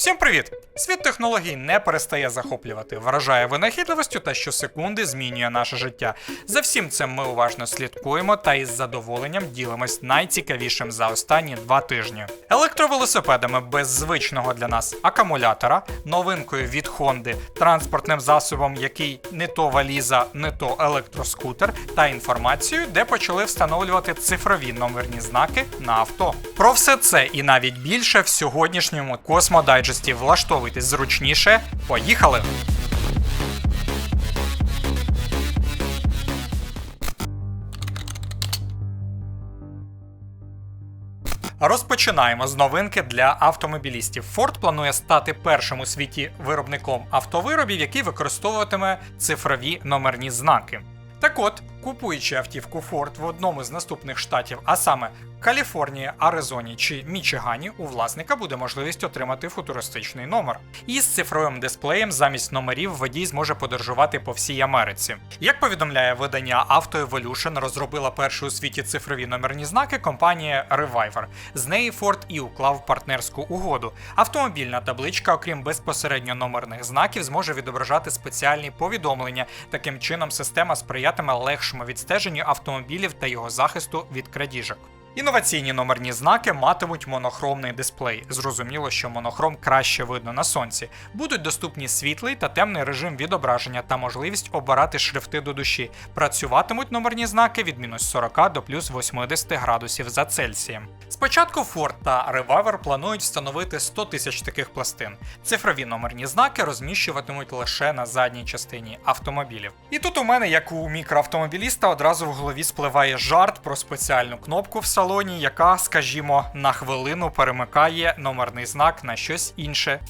Всім привіт! Світ технологій не перестає захоплювати, вражає винахідливістю та щосекунди змінює наше життя. За всім цим ми уважно слідкуємо та із задоволенням ділимось найцікавішим за останні два тижні. Електровелосипедами без звичного для нас акумулятора, новинкою від Honda, транспортним засобом, який не то валіза, не то електроскутер, та інформацією, де почали встановлювати цифрові номерні знаки на авто. Про все це і навіть більше в сьогоднішньому космодайджесті влаштовуйтесь зручніше. Поїхали! Розпочинаємо з новинки для автомобілістів. Ford планує стати першим у світі виробником автовиробів, який використовуватиме цифрові номерні знаки. Так от, купуючи автівку Ford в одному з наступних штатів, а саме Каліфорнії, Аризоні чи Мічигані, у власника буде можливість отримати футуристичний номер. І з цифровим дисплеєм замість номерів водій зможе подорожувати по всій Америці. Як повідомляє видання Auto Evolution, розробила перші у світі цифрові номерні знаки компанія Reviver. З неї Ford і уклав партнерську угоду. Автомобільна табличка, окрім безпосередньо номерних знаків, зможе відображати спеціальні повідомлення. Таким чином, система сприятиме легшому відстеженню автомобілів та його захисту від крадіжок. Інноваційні номерні знаки матимуть монохромний дисплей. Зрозуміло, що монохром краще видно на сонці. Будуть доступні світлий та темний режим відображення та можливість обирати шрифти до душі. Працюватимуть номерні знаки від мінус 40 до плюс 80 градусів за Цельсієм. Спочатку Ford та Reviver планують встановити 100 тисяч таких пластин. Цифрові номерні знаки розміщуватимуть лише на задній частині автомобілів. І тут у мене, як у мікроавтомобіліста, одразу в голові спливає жарт про спеціальну кнопку в салоні, яка, скажімо, на хвилину перемикає номерний знак на щось інше.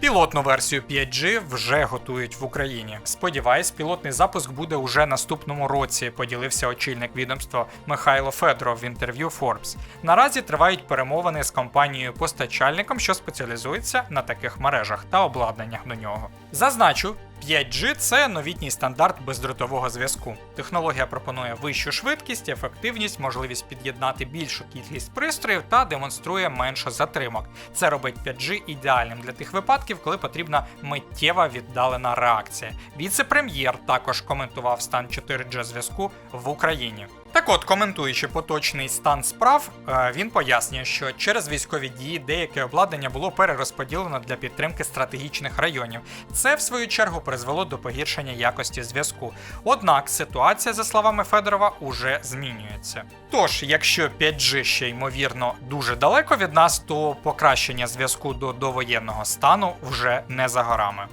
Пілотну версію 5G вже готують в Україні. Сподіваюсь, пілотний запуск буде уже наступному році. Поділився очільник відомства Михайло Федоров в інтерв'ю Forbes. Наразі тривають перемовини з компанією постачальником, що спеціалізується на таких мережах та обладнаннях до нього. Зазначу. 5G це новітній стандарт бездротового зв'язку. Технологія пропонує вищу швидкість, ефективність, можливість під'єднати більшу кількість пристроїв та демонструє менше затримок. Це робить 5G ідеальним для тих випадків, коли потрібна миттєва віддалена реакція. Віце-прем'єр також коментував стан 4G зв'язку в Україні. Так от, коментуючи поточний стан справ, е, він пояснює, що через військові дії деяке обладнання було перерозподілено для підтримки стратегічних районів. Це, в свою чергу, призвело до погіршення якості зв'язку. Однак ситуація, за словами Федорова, уже змінюється. Тож, якщо 5G ще ймовірно дуже далеко від нас, то покращення зв'язку до довоєнного стану вже не за горами.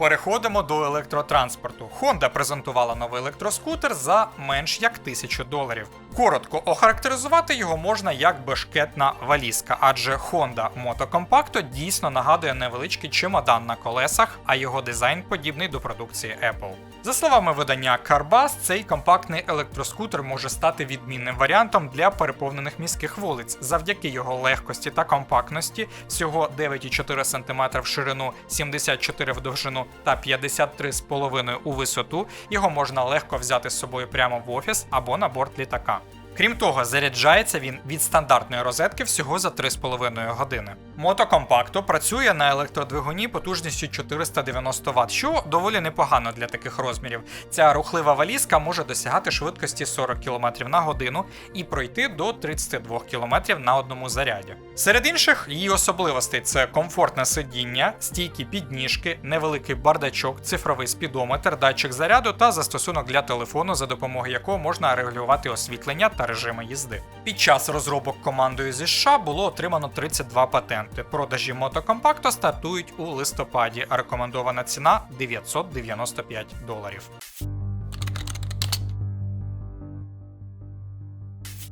Переходимо до електротранспорту. Honda презентувала новий електроскутер за менш як 1000 доларів. Коротко охарактеризувати його можна як бешкетна валізка, адже Honda Мотокомпакто дійсно нагадує невеличкий чемодан на колесах, а його дизайн подібний до продукції Apple. За словами видання Carbas, цей компактний електроскутер може стати відмінним варіантом для переповнених міських вулиць завдяки його легкості та компактності, всього 9,4 см в ширину, 74 в довжину та 53,5 у висоту. Його можна легко взяти з собою прямо в офіс або на борт літака. Крім того, заряджається він від стандартної розетки всього за 3,5 години. Мотокомпакто працює на електродвигуні потужністю 490 Вт, що доволі непогано для таких розмірів. Ця рухлива валізка може досягати швидкості 40 км на годину і пройти до 32 км на одному заряді. Серед інших її особливостей це комфортне сидіння, стійкі підніжки, невеликий бардачок, цифровий спідометр, датчик заряду та застосунок для телефону, за допомогою якого можна регулювати освітлення та режими їзди. Під час розробок командою зі США було отримано 32 патенти. Продажі мотокомпакту стартують у листопаді, рекомендована ціна 995 доларів.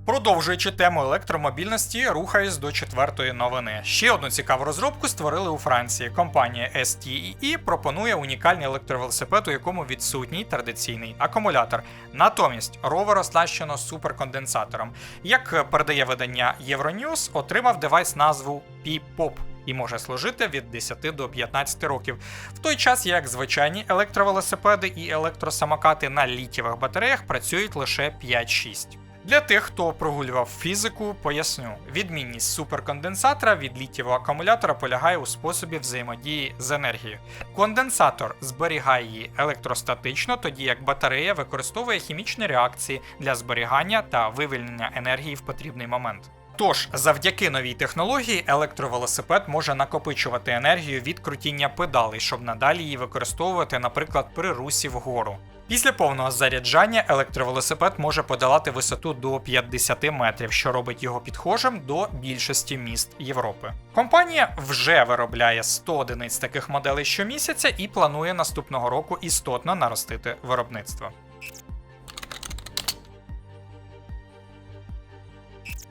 Продовжуючи тему електромобільності, рухаюсь до четвертої новини. Ще одну цікаву розробку створили у Франції. Компанія STEE пропонує унікальний електровелосипед, у якому відсутній традиційний акумулятор. Натомість ровер оснащено суперконденсатором. Як передає видання Euronews, отримав девайс назву P-POP і може служити від 10 до 15 років, в той час як звичайні електровелосипеди і електросамокати на літієвих батареях працюють лише 5-6. Для тих, хто прогулював фізику, поясню, відмінність суперконденсатора від літієвого акумулятора полягає у способі взаємодії з енергією. Конденсатор зберігає її електростатично, тоді як батарея використовує хімічні реакції для зберігання та вивільнення енергії в потрібний момент. Тож, завдяки новій технології, електровелосипед може накопичувати енергію від крутіння педалей, щоб надалі її використовувати, наприклад, при русі вгору. Після повного заряджання електровелосипед може подолати висоту до 50 метрів, що робить його підхожим до більшості міст Європи. Компанія вже виробляє 100 одиниць таких моделей щомісяця і планує наступного року істотно наростити виробництво.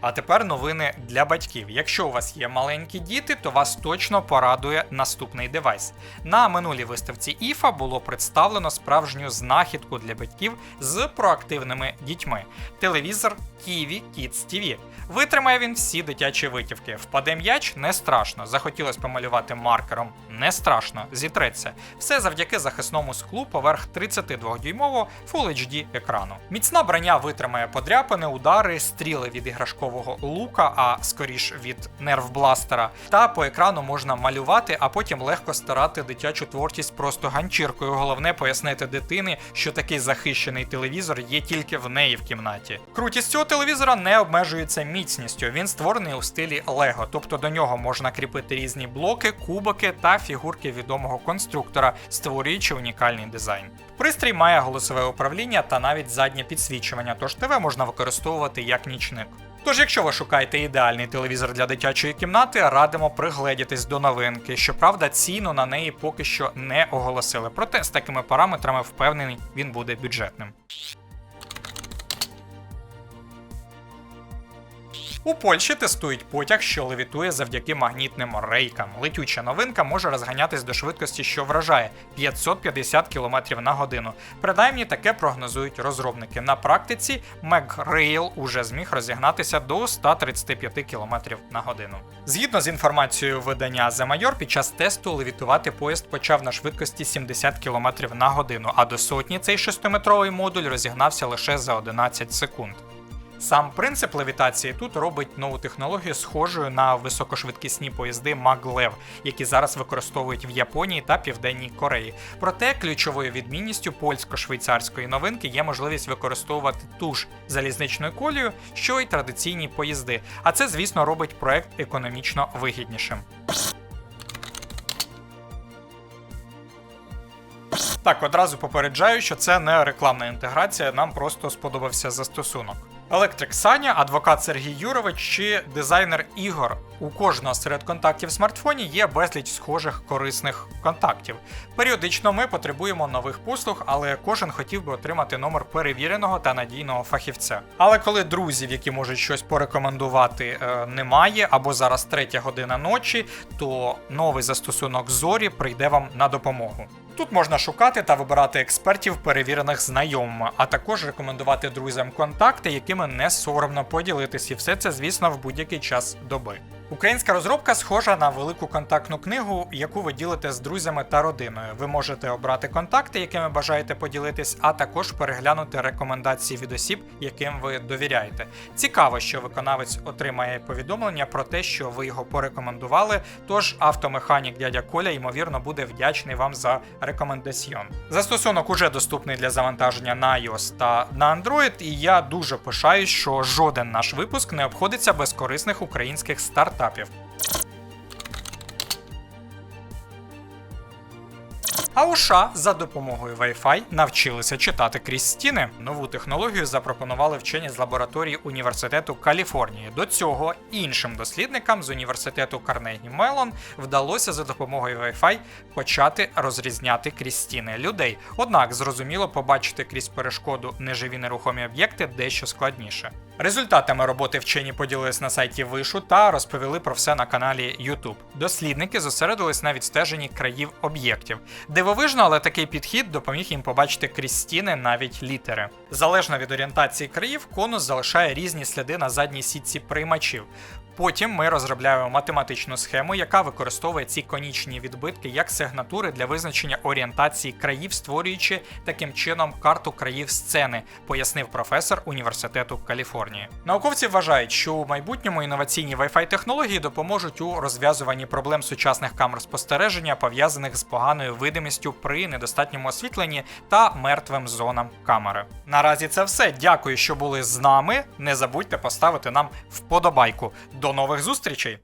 А тепер новини для батьків. Якщо у вас є маленькі діти, то вас точно порадує наступний девайс. На минулій виставці IFA було представлено справжню знахідку для батьків з проактивними дітьми. Телевізор Kiwi Kids TV. Витримає він всі дитячі витівки. Впаде м'яч не страшно. Захотілось помалювати маркером не страшно, зітреться. Все завдяки захисному склу поверх 32-дюймового Full HD екрану. Міцна броня витримає подряпини, удари, стріли від іграшкового лука, а скоріш від нервбластера. Та по екрану можна малювати, а потім легко старати дитячу творчість просто ганчіркою. Головне пояснити дитині, що такий захищений телевізор є тільки в неї в кімнаті. Крутість цього телевізора не обмежується міцністю. Він створений у стилі Лего, тобто до нього можна кріпити різні блоки, кубики та фігурки відомого конструктора, створюючи унікальний дизайн. Пристрій має голосове управління та навіть заднє підсвічування, тож ТВ можна використовувати як нічник. Тож, якщо ви шукаєте ідеальний телевізор для дитячої кімнати, радимо пригледітись до новинки. Щоправда, ціну на неї поки що не оголосили. Проте з такими параметрами впевнений, він буде бюджетним. У Польщі тестують потяг, що левітує завдяки магнітним рейкам. Летюча новинка може розганятись до швидкості, що вражає 550 км на годину. Принаймні таке прогнозують розробники. На практиці Мегрейл уже зміг розігнатися до 135 км на годину. Згідно з інформацією видання The Major, під час тесту левітувати поїзд почав на швидкості 70 км на годину, а до сотні цей 6-метровий модуль розігнався лише за 11 секунд. Сам принцип левітації тут робить нову технологію схожою на високошвидкісні поїзди Maglev, які зараз використовують в Японії та Південній Кореї. Проте ключовою відмінністю польсько-швейцарської новинки є можливість використовувати ту ж залізничну колію, що й традиційні поїзди. А це, звісно, робить проект економічно вигіднішим. Так, одразу попереджаю, що це не рекламна інтеграція, нам просто сподобався застосунок. Електрик Саня, адвокат Сергій Юрович чи дизайнер ігор. У кожного серед контактів в смартфоні є безліч схожих корисних контактів. Періодично ми потребуємо нових послуг, але кожен хотів би отримати номер перевіреного та надійного фахівця. Але коли друзів, які можуть щось порекомендувати, е, немає, або зараз третя година ночі, то новий застосунок зорі прийде вам на допомогу. Тут можна шукати та вибирати експертів, перевірених знайомими, а також рекомендувати друзям контакти, якими не соромно поділитись, і все це, звісно, в будь-який час доби. Українська розробка схожа на велику контактну книгу, яку ви ділите з друзями та родиною. Ви можете обрати контакти, якими бажаєте поділитись, а також переглянути рекомендації від осіб, яким ви довіряєте. Цікаво, що виконавець отримає повідомлення про те, що ви його порекомендували. Тож автомеханік дядя Коля ймовірно буде вдячний вам за рекомендаціон. Застосунок уже доступний для завантаження на iOS та на Android, і я дуже пишаюсь, що жоден наш випуск не обходиться без корисних українських стартапів. А у США за допомогою Wi-Fi навчилися читати крізь стіни. Нову технологію запропонували вчені з лабораторії університету Каліфорнії. До цього іншим дослідникам з університету Карнегі Мелон вдалося за допомогою Wi-Fi почати розрізняти крізь стіни людей. Однак зрозуміло побачити крізь перешкоду неживі нерухомі об'єкти дещо складніше. Результатами роботи вчені поділились на сайті вишу та розповіли про все на каналі YouTube. Дослідники зосередились на відстеженні країв об'єктів. Дивовижно, але такий підхід допоміг їм побачити крізь стіни навіть літери. Залежно від орієнтації країв, конус залишає різні сліди на задній сітці приймачів. Потім ми розробляємо математичну схему, яка використовує ці конічні відбитки як сигнатури для визначення орієнтації країв, створюючи таким чином карту країв сцени, пояснив професор університету Каліфорнії. Науковці вважають, що у майбутньому інноваційні Wi-Fi технології допоможуть у розв'язуванні проблем сучасних камер спостереження, пов'язаних з поганою видимістю при недостатньому освітленні та мертвим зонам камери. Наразі це все. Дякую, що були з нами. Не забудьте поставити нам вподобайку. До нових зустрічей!